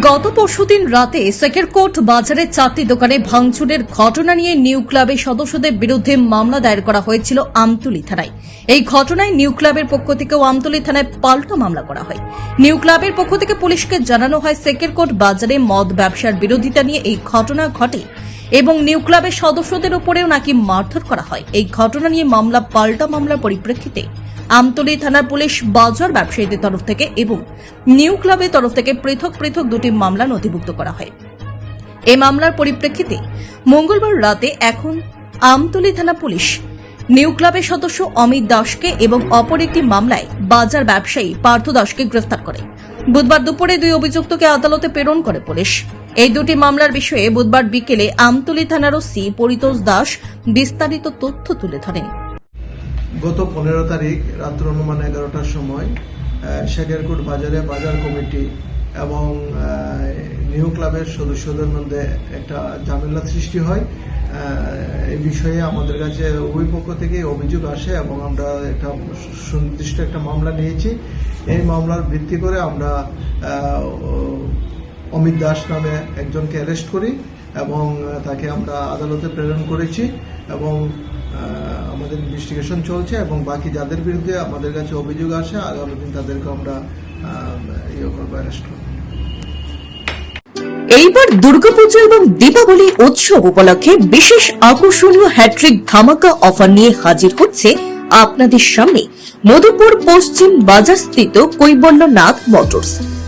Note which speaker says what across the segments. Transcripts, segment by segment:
Speaker 1: গত পরশুদিন রাতে সেকেরকোট বাজারের চারটি দোকানে ভাঙচুরের ঘটনা নিয়ে নিউ ক্লাবের সদস্যদের বিরুদ্ধে মামলা দায়ের করা হয়েছিল আমতুলি থানায়। এই ঘটনায় নিউ ক্লাবের পক্ষ থেকেও আমতুলি থানায় পাল্টা মামলা করা হয়। নিউ ক্লাবের পক্ষ থেকে পুলিশকে জানানো হয়, সেকেরকোট বাজারে মদ ব্যবসার বিরোধিতা নিয়ে এই ঘটনা ঘটে। এবং নিউ ক্লাবের সদস্যদের উপরেও নাকি মারধর করা হয়। এই ঘটনা নিয়ে মামলা, পাল্টা মামলার পরিপ্রেক্ষিতে আমতলী থানার পুলিশ, বাজার ব্যবসায়ীদের তরফ থেকে এবং নিউ ক্লাবের তরফ থেকে পৃথক পৃথক দুটি মামলা নথিভুক্ত করা হয়। এই মামলার পরিপ্রেক্ষিতে মঙ্গলবার রাতে এখন আমতলী থানা পুলিশ, নিউ ক্লাবের সদস্য অমিত দাসকে এবং অপর একটি মামলায় বাজার ব্যবসায়ী পার্থ দাসকে গ্রেফতার করে। বুধবার দুপুরে দুই অভিযুক্তকে আদালতে প্রেরণ করে পুলিশ। এই দুটি মামলার বিষয়ে বুধবার বিকেলে আমতলী থানার ওসি পরিতোষ দাস বিস্তারিত তথ্য তুলে ধরেন।
Speaker 2: গত পনেরো তারিখ রাত্র অনুমান এগারোটার সময় শেখেরকুট বাজারে বাজার কমিটি এবং নিউ ক্লাবের সদস্যদের মধ্যে একটা ঝামেলা সৃষ্টি হয়। এই বিষয়ে আমাদের কাছে উভয় পক্ষ থেকে অভিযোগ আসে এবং আমরা একটা সুনির্দিষ্ট একটা মামলা নিয়েছি। এই মামলার ভিত্তি করে আমরা অমিত দাস নামে একজনকে অ্যারেস্ট করি এবং তাকে আমরা আদালতে প্রেরণ করেছি এবং আমাদের ইনভেস্টিগেশন চলছে এবং বাকি যাদের বিরুদ্ধে আমাদের কাছে অভিযোগ আসে আগামী দিন তাদেরকে আমরা ইয়ে করব অ্যারেস্ট করব।
Speaker 3: এইবার দুর্গাপুজো এবং দীপাবলি উৎসব উপলক্ষে বিশেষ আকর্ষণীয় হ্যাট্রিক ধামাকা অফার নিয়ে হাজির হচ্ছে আপনাদের সামনে। মধুপুর পশ্চিম বাজারস্থিত কৈবল্যনাথ মোটরস।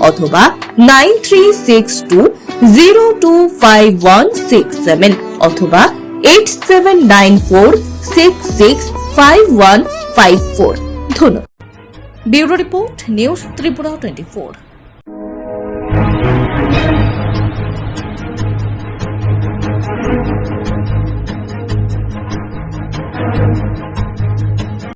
Speaker 3: অথবা nine six two two five one অথবা eight seven nine four six six five one five four ধন্যবাদ।
Speaker 1: Bureau report, news Tripura twenty four